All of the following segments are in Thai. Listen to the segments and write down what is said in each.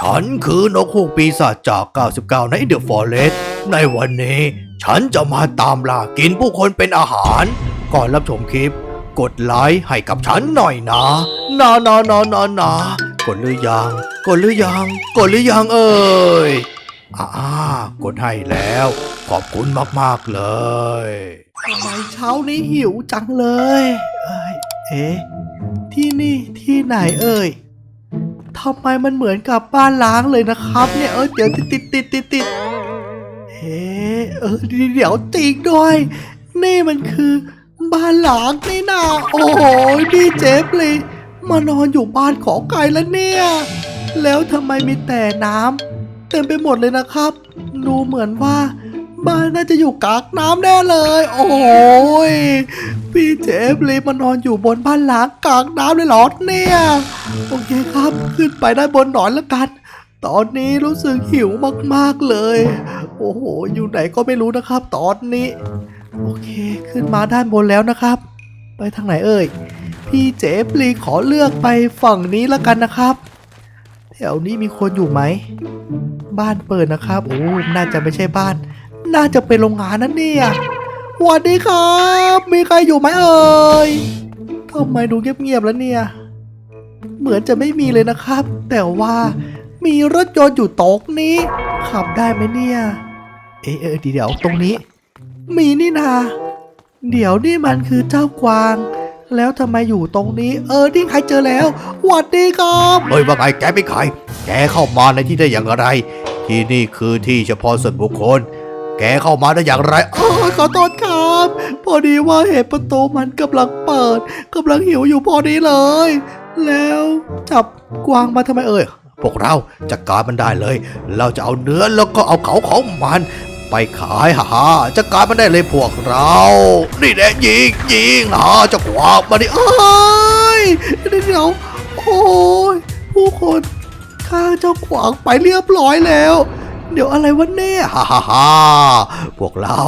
ฉันคือนกฮูกปีศาจจาก 99 ในเดอะฟอเรสต์ในวันนี้ ฉันจะมาตามล่ากินผู้คนเป็นอาหาร ก่อนรับชมคลิป กดไลค์ให้กับฉันหน่อยนะนะนะนะนะนะกดหรือยัง กดหรือยัง กดหรือยังเอ่ยอ่ากดให้แล้ว ขอบคุณมากๆเลยทำไมเช้านี้หิวจังเลย เอ้ยเอ๊ะที่นี่ที่ไหนเอ่ย ทำไมมันเหมือนกับบ้านล้างเลยนะครับ เนี่ยเออเดี๋ยวติดติดติดติดติดเอ๊ะเออเดี๋ยวจริงด้วย นี่มันคือบ้านล้างนี่นาโอ้โหดีเจฟเลยมานอนอยู่บ้านขอไก่แล้วเนี่ย แล้วทำไมมีแต่น้ำเต็มไปหมดเลยนะครับ ดูเหมือนว่า บ้านน่าจะอยู่กลางน้ำแน่เลย โอ้ยพี่เจฟเลยมานอนอยู่บนบ้านล้างกลางน้ำเลยเหรอเนี่ยโอเคครับขึ้นไปได้บนหน่อยละกัน ตอนนี้รู้สึกหิวมากๆเลย โอ้โหอยู่ไหนก็ไม่รู้นะครับ ตอนนี้ โอเคขึ้นมาด้านบนแล้วนะครับ ไปทางไหนเอ่ยพี่เจฟลีขอเลือกไปฝั่งนี้และกันนะครับแถวนี้มีคนอยู่ไหม บ้านเปิดนะครับ โอ้ น่าจะไม่ใช่บ้าน น่าจะเป็นโรงงานนั่นเนี่ยสวัสดีครับ มีใครอยู่ไหมเอ่ยทำไมดูเงียบๆแล้วเนี่ย เหมือนจะไม่มีเลยนะครับ แต่ว่ามีรถยนต์อยู่ตรงนี้ ขับได้ไหมเนี่ย เอะเออเดี๋ยวตรงนี้ มีนี่นา เดี๋ยวนี่มันคือเจ้ากวาง แล้วทำไมอยู่ตรงนี้ เออนี่ใครเจอแล้วสวัสดีครับเฮ้ยว่าไงแกเป็นใครแกเข้ามาในที่ได้อย่างไร ที่นี่คือที่เฉพาะส่วนบุคคล แกเข้ามาได้อย่างไรโอ้ยขอโทษครับ พอดีว่าเห็นประตูมันกำลังเปิดกำลังหิวอยู่พอดีเลย แล้วจับกวางมาทำไมเอ่ยพวกเราจัดการมันได้เลย เราจะเอาเนื้อแล้วก็เอาเขาของมัน ไปขายฮ่าฮ่าจัดการมันได้เลยพวกเรา นี่แหละยิงยิงฮ่าเจะขวางมาดิเอ้ยเดี๋ยวโอ้ยผู้คนฆ่าเจ้ากวางไปเรียบร้อยแล้ว เดี๋ยวอะไรวะเนี่ยฮ่าฮ่าฮ่าพวกเรา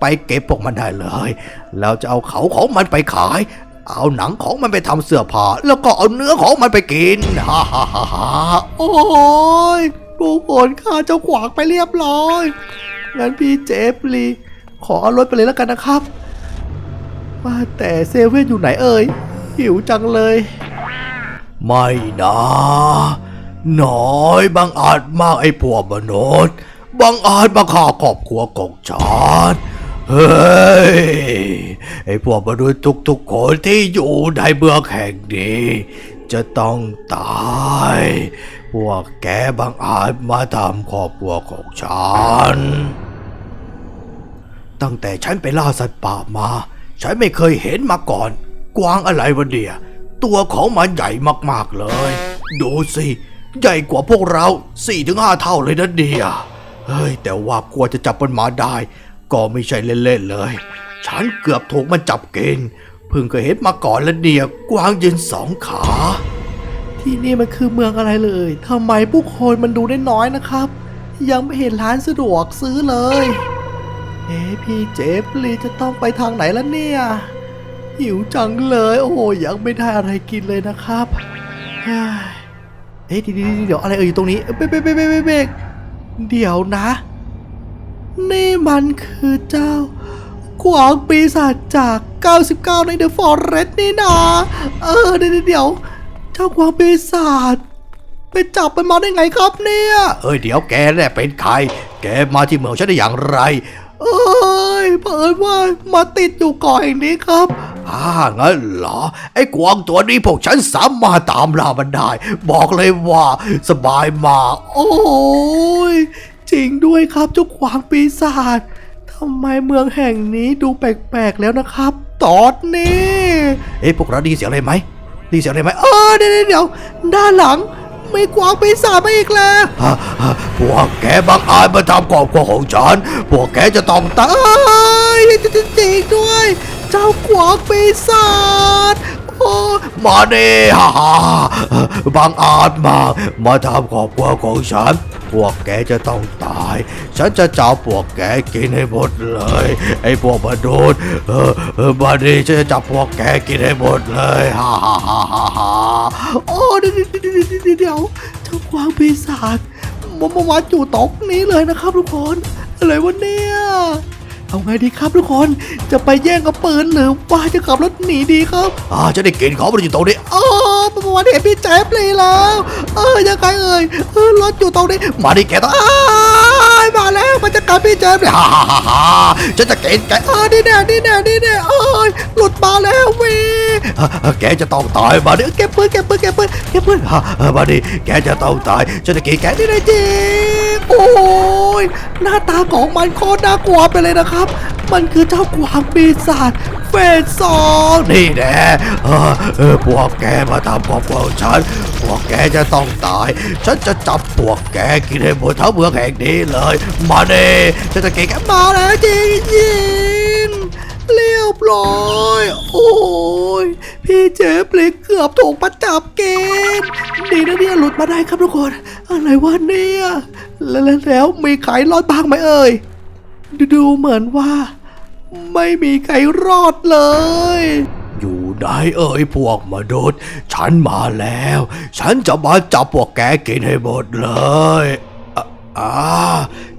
ไปเก็บพวกมันได้เลยเราจะเอาเขาของมันไปขาย เอาหนังของมันไปทำเสื้อผ้า แล้วก็เอาเนื้อของมันไปกิน ฮ่าฮ่าฮ่าฮ่าโอ้ยผู้คนฆ่าเจ้ากวางไปเรียบร้อย งั้นพี่เจฟลีขอเอารถไปเลยแล้วกันนะครับ ว่าแต่เซเว่นอยู่ไหนเอ่ย หิวจังเลย ไม่นะ น้อยบางอาจมากไอ้พวกมนุษย์บางอาจมาฆ่าครอบครัวของฉันเฮ้ยไอ้พวกมนุษย์ทุกๆคนที่อยู่ในเมืองแห่งนี้ จะต้องตาย พวกแกบางอาจมาทำครอบครัวของฉัน ตั้งแต่ฉันไปล่าสัตว์ป่ามา ฉันไม่เคยเห็นมาก่อน กวางอะไรวะเดียตัวของมันใหญ่มากๆเลย ดูสิ ใหญ่กว่าพวกเราสี่ถึงห้าเท่าเลยนะเดียเฮ้ย แต่ว่ากลัวจะจับมันมาได้ ก็ไม่ใช่เล่นๆเลย ฉันเกือบถูกมันจับกินเพิ่งเคยเห็นมาก่อนแล้วเดียกวางยืนสองขา ที่นี่มันคือเมืองอะไรเลยทำไมผู้คนมันดูได้น้อยนะครับ ยังไม่เห็นร้านสะดวกซื้อเลยเอ๊พี่เจฟลีจะต้องไปทางไหนแล้วเนี่ย หิวจังเลย โอ้ยังไม่ได้อะไรกินเลยนะครับ เฮ้ยเอ๊ะเดี๋ยวๆเดี๋ยวอะไรเอ่ยอยู่ตรงนี้เบรกเบรกเบรกเบรกเดี๋ยวนะ นี่มันคือเจ้ากวางปีศาจจาก 99 ในเดอะฟอร์เรสต์นี่นะเออเดี๋ยวเดี๋ยวเจ้ากวางปีศาจไปจับมันมาได้ไงครับเนี่ย เอ้ยเดี๋ยวแกเนี่ยเป็นใคร แกมาที่เมืองฉันได้อย่างไร เอ้ยเผอิญว่ามาติดอยู่ก่อแห่งนี้ครับ อ่างั้นเหรอ ไอ้กวางตัวนี้พวกฉันสามารถตามล่ามันได้ บอกเลยว่าสบายมาก โอ้ย จริงด้วยครับเจ้ากวางปีศาจทำไมเมืองแห่งนี้ดูแปลกๆแล้วนะครับ ตอนนี้ เอ้พวกเราด้ยินเสียงอะไรไหมด้ยินเสียงอะไรไหมเออเดี๋ยวเดี๋ยวด้านหลังมีกวางปีศาจมาอีกแล้วพวกแกบังอาจมาทำครอบครัวของฉัน พวกแกจะต้องตายเอ้ยจริงๆด้วย เจ้ากวางปีศาจโอ้มาเน่ฮ่าฮ่าบังอาจมากมาทำครอบครัวของฉัน พวกแกจะต้องตาย ฉันจะจับพวกแกกินให้หมดเลย ไอ้พวกมนุษย์เออเออมาเน่ฉันจะจับพวกแกกินให้หมดเลยฮ่าฮ่าฮ่าฮ่าฮ่าโอ้เดี๋ยวเดี๋ยวเดี๋ยวเดี๋ยวเดี๋ยวเจ้าจ้ากวางปีศาจมามามาอยู่ตรงนี้เลยนะครับทุกคนอะไรวะเนี่ย เอาไงดีครับทุกคน จะไปแย่งกับปืนหรือว่าจะขับรถหนีดีครับอ่าจะได้กินเขามันอยู่ตรงนี้เออประมาณเห็นพี่แจ๊บเลยแล้ว เออยังไงเอ่ยเออรถอยู่ตรงนี้ มาดิแกต้องอ้ายมาแล้วมันจะกัดพี่แจ๊บเลยฮ่าฮ่าฮ่าฮ่าฉันจะกินแกเออนี่แน่นี่แน่นี่แน่เอ้ยหลุดมาแล้ววีอะแกจะต้องตายมาดิเก็บปืนเก็บปืนเก็บปืนเก็บปืนอะมาดิแกจะต้องตายฉันจะกินแกนี่นะจริง โอ้ยหน้าตาของมันโคตรน่ากลัวไปเลยนะครับ มันคือเจ้ากวางปีศาจเฟสสองนี่แน่เออเออพวกแกมาทำครอบครัวของฉัน พวกแกจะต้องตาย ฉันจะจับพวกแกกินให้หมดทั้งเมืองแห่งนี้เลย มาเน่ฉันจะกินแกมาแล้วจริงจริง เรียบร้อย โอ้ย พี่เจ๊ปลิกเกือบถูกประจับเกม ดีนะเนี่ยหลุดมาได้ครับทุกคน อะไรวะเนี่ย แล้วแล้วแล้วมีใครรอดบ้างไหมเอ่ยดูดูเหมือนว่า ไม่มีใครรอดเลย อยู่ไหนเอ่ยพวกมนุษย์ ฉันมาแล้ว ฉันจะมาจับพวกแกกินให้หมดเลยอะอ่า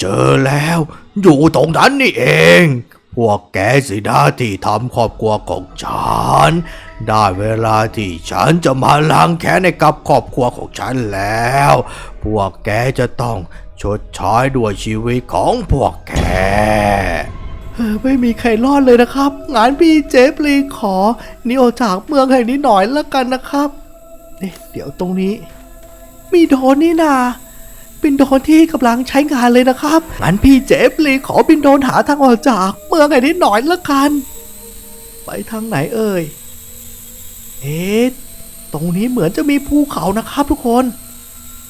เจอแล้ว อยู่ตรงนั้นนี่เอง พวกแกสินะที่ทำครอบครัวของฉัน ได้เวลาที่ฉันจะมาล้างแค้นให้กับครอบครัวของฉันแล้ว พวกแกจะต้องชดใช้ด้วยชีวิตของพวกแกไม่มีใครรอดเลยนะครับ งานพี่เจฟลีขอหนีออกจากเมืองแห่งนี้หน่อยละกันนะครับ เดี๋ยวตรงนี้ มีโดนนี่นาเป็นโดรนที่กำลังใช้งานเลยนะครับงั้นพี่เจฟลีขอบินโดรนหาทางออกจากเมืองแห่งนี้หน่อยละกัน ไปทางไหนเอ่ย เอ๊ะ ตรงนี้เหมือนจะมีภูเขานะครับทุกคน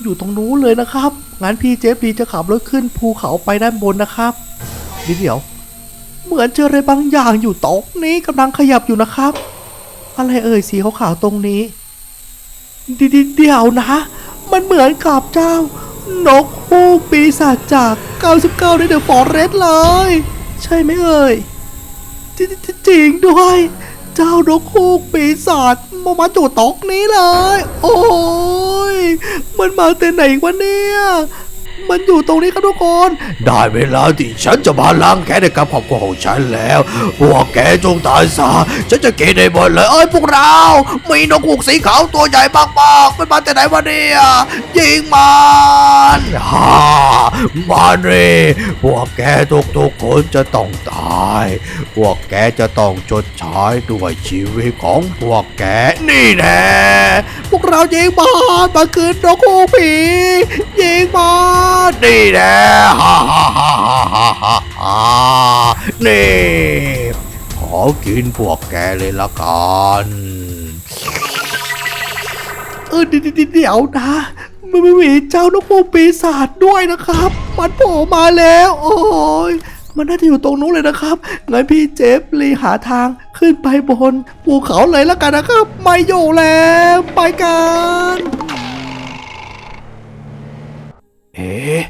อยู่ตรงนู้นเลยนะครับ งั้นพี่เจฟลีจะขับรถขึ้นภูเขาไปด้านบนนะครับเดี๋ยว เหมือนเจออะไรบางอย่างอยู่ตรงนี้กำลังขยับอยู่นะครับ อะไรเอ่ยสีขาวๆตรงนี้ดิดิเดียวนะ มันเหมือนกับเจ้า นกฮูกปีศาจจาก 99ในเดอะฟอร์เรสต์เลย ใช่ไหมเอ่ย จริจจริงด้วย เจ้านกฮูกปีศาจมามาจู่ตกนี้เลย โอ้ย มันมาแต่ไหนวะเนี่ย มันอยู่ตรงนี้ครับทุกคน ได้เวลาที่ฉันจะมาล้างแค้นให้กับครอบครัวของฉันแล้ว พวกแกจงตายซะ ฉันจะกินให้หมดเลยเอ้ยพวกเรา มีนกฮูกสีขาวตัวใหญ่มากๆมันมาแต่ไหนวะเนี่ยยิงมันฮ่ามาเลยพวกแกทุกๆคนจะต้องตาย พวกแกจะต้องจดใช้ด้วยชีวิตของพวกแกนี่แน่พวกเรายิงมันมาคืนนกฮูกผียิงมันนี่แน่ฮ่าฮ่าฮ่าฮ่าฮ่าฮ่านี่ขอกินพวกแกเลยละกันเออเดี๋ยวเดี๋ยวเดี๋ยวนะมันไม่มีเจ้านกฮูกปีศาจด้วยนะครับ มันโผล่มาแล้ว โอ้ยมันน่าจะอยู่ตรงนู้นเลยนะครับงั้นพี่เจฟลีหาทาง ขึ้นไปบนภูเขาเลยแล้วกันนะครับไม่อยู่แล้วไปกัน เอ๊ะ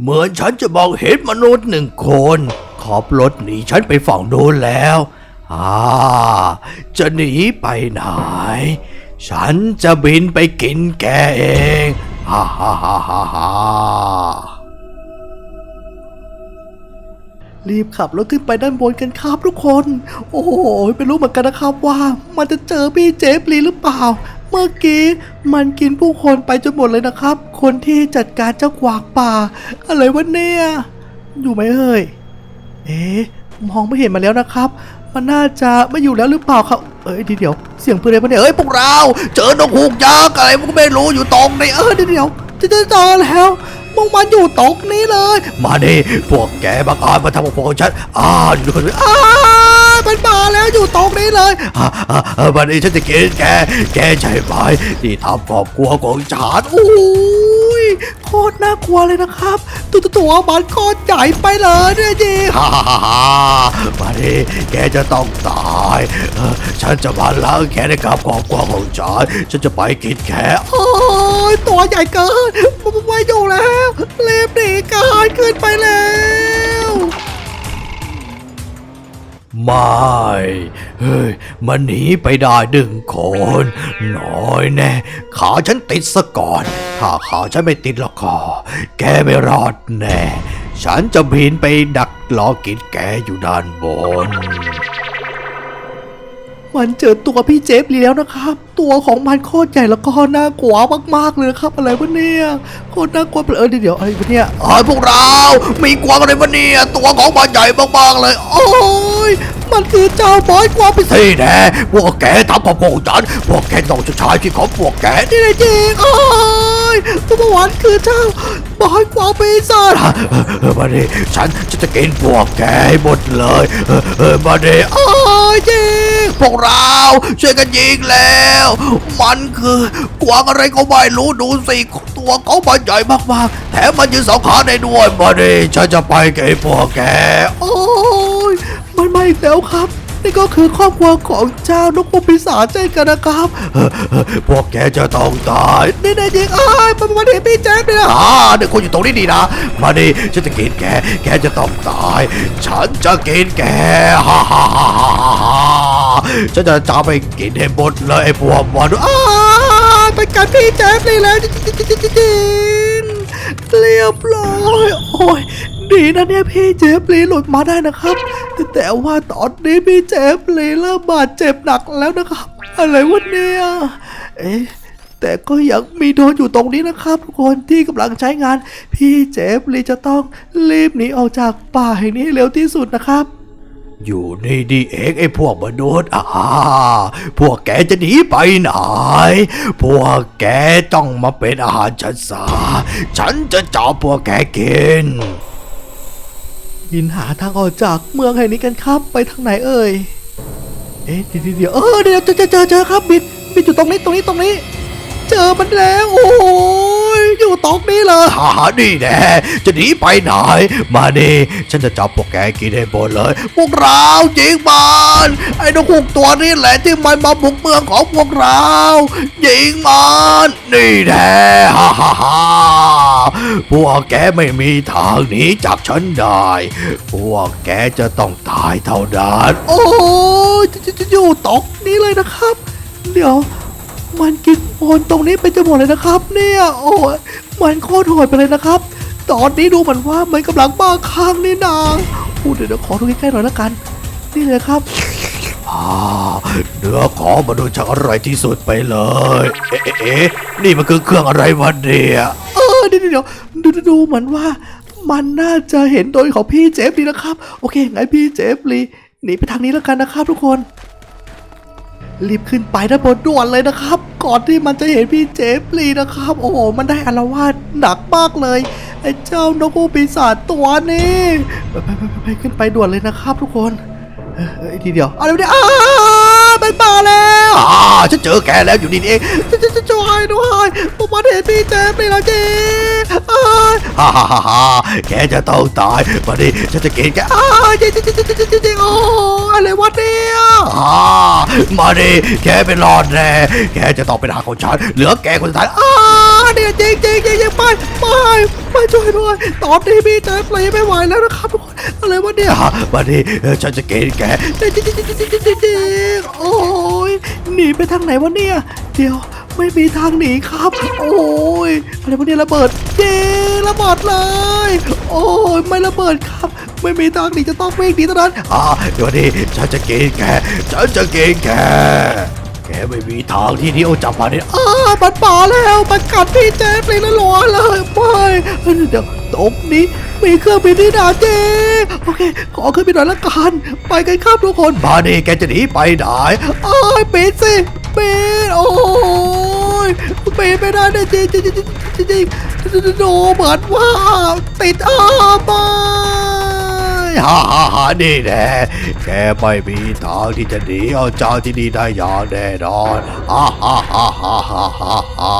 เหมือนฉันจะมองเห็นมนุษย์หนึ่งคน ขอบรถหนีฉันไปฝั่งโน้นแล้วอ่าจะหนีไปไหน ฉันจะบินไปกินแกเองฮ่าฮ่าฮ่าฮ่า รีบขับรถขึ้นไปด้านบนกันครับทุกคน โอ้โหไม่รู้เหมือนกันนะครับว่า มันจะเจอพี่เจฟลีหรือเปล่า เมื่อกี้มันกินผู้คนไปจนหมดเลยนะครับ คนที่จัดการเจ้ากวางป่า อะไรวะเนี่ย อยู่ไหมเอ่ย เอ๊ะมองไม่เห็นมาแล้วนะครับ มันน่าจะไม่อยู่แล้วหรือเปล่าครับ เอ้ยเดี๋ยวเสียงปืนอะไรปะเนี่ยเอ้ยพวกเรา เจอนกฮูกยักษ์อะไรมันก็ไม่รู้อยู่ตรงนี้เออเดี๋ยวจะเจอแล้ว มึงมันอยู่ตรงนี้เลย มาดิพวกแกบังอาจมาทำกับพวกฉันอ่าดูคนเดียวอ้ามันมาแล้วอยู่ตรงนี้เลยวันนี้ฉันจะกินแก แกใช่ไหมที่ทำครอบครัวของฉันโอ้ยโคตรน่ากลัวเลยนะครับ ตัวตัวมันโคตรใหญ่ไปเลยเนี่ยจีฮ่าฮ่าฮ่าฮ่ามาดิแกจะต้องตาย ฉันจะมาล้างแค้นกับครอบครัวของฉัน ฉันจะไปกินแกโอ้ยตัวใหญ่เกินมันไม่อยู่ ไม่เฮ้ยมันหนีไปได้ดึงคนน้อยแน่ ขาฉันติดซะก่อน ถ้าขาฉันไม่ติดแล้วก็แกไม่รอดแน่ ฉันจะบินไปดักรอกินแกอยู่ด้านบน มันเจอตัวพี่เจฟลีแล้วนะครับตัวของมันโคตรใหญ่แล้วก็น่ากลัวมากๆเลยครับ อะไรวะเนี่ยโคตรน่ากลัวเออเดี๋ยวอะไรวะเนี่ยไอ้พวกเรา มีกวางอะไรวะเนี่ยตัวของมันใหญ่มากๆเลย โอ้ย มันคือเจ้าบอยกว่าพิเศรีแน่พวกแกทำกับพวกฉันพวกแกต้องชดใช้ที่ของพวกแกนี่เลยจริงโอ้ยตัวประวันคือเจ้าบอยกว่าพิเศษมาดิฉันฉันจะกินพวกแกให้หมดเลยมาดิโอ้ยจริงพวกเราช่วยกันยิงแล้ว มันคือกวางอะไรก็ไม่รู้ดูสิตัวเขามันใหญ่มากๆแถมมันยืนสองขาได้ด้วยมาดิฉันจะไปกับพวกแกโอ้ มันมาอีกแล้วครับ นี่ก็คือครอบครัวของเจ้านกฮูกปีศาจเช่กันนะครับพวกแกจะต้องตายนี่นายจริงอ้ายมันมาเห็นพี่แจ๊คเนี่ยอ่าเด็กคนอยู่ตรงนี้ดีนะ มาดิฉันจะกินแก แกจะต้องตาย ฉันจะกินแกฮ่าฮ่าฮ่าฮ่าฮ่าฉันจะจับไปกินให้หมดเลยไอ้พวกมันอ้าอ้ายไปกัดพี่แจ๊คเลยแล้วจริง เรียบร้อยโอ้ยดีนะเนี่ยพี่เจฟลีหลุดมาได้นะครับแต่แต่ว่าตอนนี้พี่เจฟลีเริ่มบาดเจ็บหนักแล้วนะครับ อะไรวะเนี่ยเอ๊ะแต่ก็ยังมีโดนอยู่ตรงนี้นะครับทุกคนที่กำลังใช้งาน พี่เจฟลีจะต้องรีบหนีออกจากป่าแห่งนี้เร็วที่สุดนะครับ อยู่นี่ดีเองไอ้พวกมนุษย์อ่าพวกแกจะหนีไปไหน พวกแกต้องมาเป็นอาหารฉันซะฉันจะจับพวกแกกิน ยินหาทางออกจากเมืองแห่งนี้กันครับ ไปทางไหนเอ่ย เอ๊ะเดี๋ยวเดี๋ยวเออเดี๋ยวเจอเจอเจอครับบิดบิดอยู่ตรงนี้ตรงนี้ตรงนี้ เจอมันแล้ว โอ้ยอยู่ตรงนี้เลยหานี่แน่จะหนีไปไหน มาดิฉันจะจับพวกแกกินให้หมดเลย พวกเรายิงมันไอ้นกฮูกตัวนี้แหละที่มันมาบุกเมืองของพวกเรายิงมันนี่แน่ฮ่าฮ่าฮ่าพวกแกไม่มีทางหนีจากฉันได้ พวกแกจะต้องตายเท่านั้นโอ้ยจะจะจะอยู่ตรงนี้เลยนะครับ เดี๋ยว มันกินโอนตรงนี้ไปจะหมดเลยนะครับ เนี่ยโอ้ยมันโคตรโหดไปเลยนะครับ ตอนนี้ดูเหมือนว่ามันกำลังบ้าคลั่งนี่นาอู้เดี๋ยวเดี๋ยวขอดูใกล้ๆหน่อยละกัน นี่เลยครับอ่าเนื้อของมนุษย์ช่างอร่อยที่สุดไปเลยเอ๊ะเอ๊ะเอ๊ะนี่มันคือเครื่องอะไรวะเนี่ยเออเดี๋ยวเดี๋ยวดูดูดูเหมือนว่ามันน่าจะเห็นโดยของพี่เจฟลีนะครับ โอเคงั้นพี่เจฟลีหนีไปทางนี้แล้วกันนะครับทุกคน รีบขึ้นไปด้านบนด่วนเลยนะครับ ก่อนที่มันจะเห็นพี่เจฟลีนะครับ โอ้โห มันได้อารวาสหนักมากเลยไอ้เจ้านกฮูกปีศาจตัวนี้ไปไปไปไปขึ้นไปด่วนเลยนะครับ ทุกคน เออทีเดียวอะไรเนี่ยอ้ามันมาแล้ว ฉันเจอแกแล้วอยู่นี่เองจะจะจะช่วยด้วยผมมาเห็นพี่เจฟลีแล้วจีอ้ายฮ่าฮ่าฮ่าฮ่แกจะต้องตายมาดิฉันจะกินแกอ้าวจริงจริงจริงจริงจริงโอ้อะไรวะเนี่ยอ่ามาดิแกเป็นรอดแน่แกจะต้องเป็นหารของฉันเหลือแกคนสุดท้ายอ้าเนี่ยจริงจริงจริงจริงไปไปไปช่วยด้วยตอนนี้พี่เจฟเลยไม่ไหวแล้วนะครับทุกคน อะไรวะเนี่ยอ่ามาดิเออฉันจะกินแกจริงจริงจริงจริงจริงจริงจโอ้ยหนีไปทางไหนวะเนี่ย เดี๋ยวไม่มีทางหนีครับ โอ้ยอะไรวะเนี่ยระเบิดเย้ระเบิดเลย โอ้ยไม่ระเบิดครับ ไม่มีทางหนีจะต้องวิ่งหนีเท่านั้นอ่าเดี๋ยวดิฉันจะกินแกฉันจะกินแกแกไม่มีทางที่นี้เอจับมาเนี่ยอ้ามันป่าแล้วมันกัดพี่เจฟเลยละหลัวเลยไม่เดี๋ยวตรงนี้ มีเครื่องบินที่ดาเจโอเค ขอขึ้นไปหน่อยละกัน ไปกันครับทุกคนมาดิแกจะหนีไปไหนอ้ายปิดสิปิดโอ้ยปิดไม่ได้นะจริงจริงจริงจริงจริงดูเหมือนว่าติดอ้าไปฮ่าฮ่าฮ่านี่แน่แกไม่มีทางที่จะหนีเอาเจ้าที่นี่ได้อย่างแน่นอนฮ่าฮ่าฮ่าฮ่าฮ่าฮ่า